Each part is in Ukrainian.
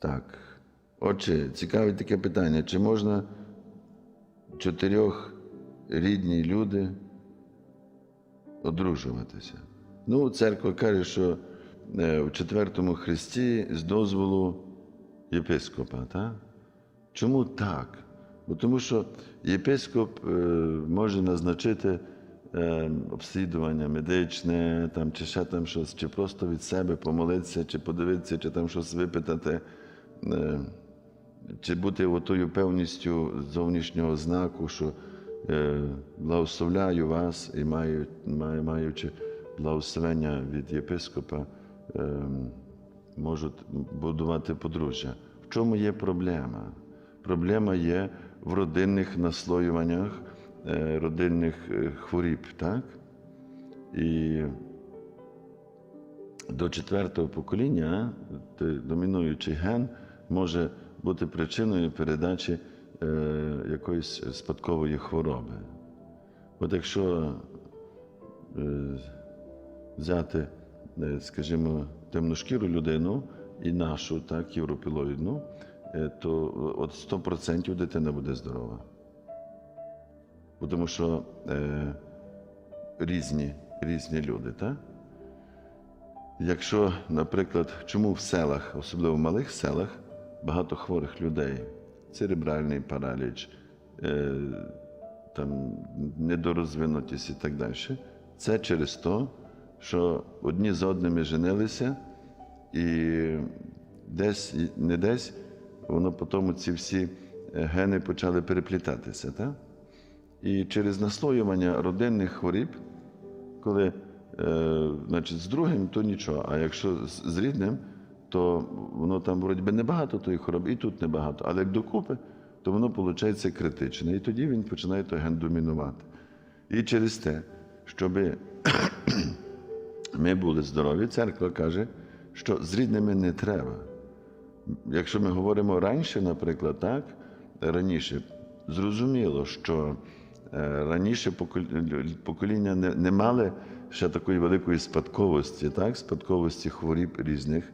Так. Отже, цікаве таке питання. Чи можна чотирьох рідні люди одружуватися? Ну, церква каже, що е, в четвертому хресті з дозволу єпископа, так? Чому так? Бо тому що єпископ е, може назначити е, обслідування медичне, там, чи ще там щось, чи просто від себе помолитися, чи подивитися, чи там щось випитати, е, чи бути отою певністю зовнішнього знаку, що е, благословляю вас і маю, маю, маючи благословення від єпископа, е, можуть будувати подружжя. В чому є проблема? Проблема є в родинних наслоюваннях, родинних е, хворіб, так? І до четвертого покоління домінуючий ген може бути причиною передачі е, якоїсь спадкової хвороби. От якщо е, взяти, е, скажімо, темношкіру людину і нашу, так, європілоїдну, е, то от 100% дитина буде здорова. Тому що е, різні, різні люди, так? Якщо, наприклад, чому в селах, особливо в малих селах, багато хворих людей, церебральний параліч, е, там, недорозвинутість і так далі, це через те, що одні з одними женилися, і десь, не десь, воно потім ці всі е, гени почали переплітатися. Так? І через наслоювання родинних хворіб, коли е, значить, з другим, то нічого. А якщо з, рідним, то воно там вроді небагато тої хвороби, і тут небагато. Але як докупи, то воно виходить критичне. І тоді він починає той ген домінувати. І через те, щоб ми були здорові, церква каже, що з рідними не треба. Якщо ми говоримо раніше, наприклад, так, раніше, зрозуміло, що раніше покоління не, мали ще такої великої спадковості, так, спадковості хворіб різних,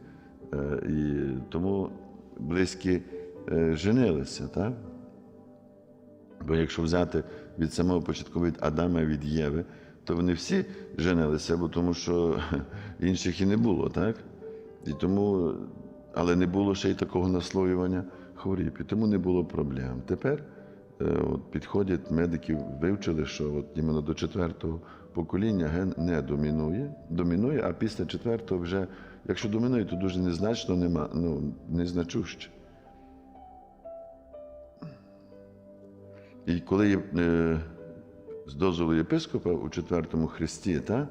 е, і тому близькі е, женилися. Так? Бо якщо взяти від самого початку від Адама від Єви, то вони всі женилися, бо тому що інших і не було, так? І тому, але не було ще й такого наслоювання хворіб, і тому не було проблем. Тепер е, от, підходять медики, вивчили, що от іменно до четвертого покоління ген не домінує, домінує, а після четвертого вже, якщо домінує, то дуже незначно, нема, ну, незначуще. І коли е, з дозволу єпископа у четвертому хресті, та,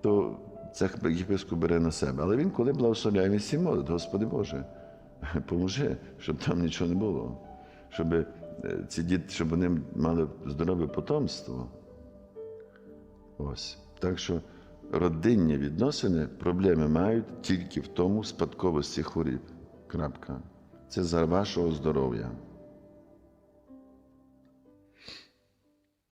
то це єпископ бере на себе. Але він, коли благословляє, він всім молить, Господи Боже, поможи, щоб там нічого не було, щоб е, ці діти, щоб вони мали здорове потомство. Ось. Так що родинні відносини проблеми мають тільки в тому спадковості хворіб. Крапка. Це за вашого здоров'я.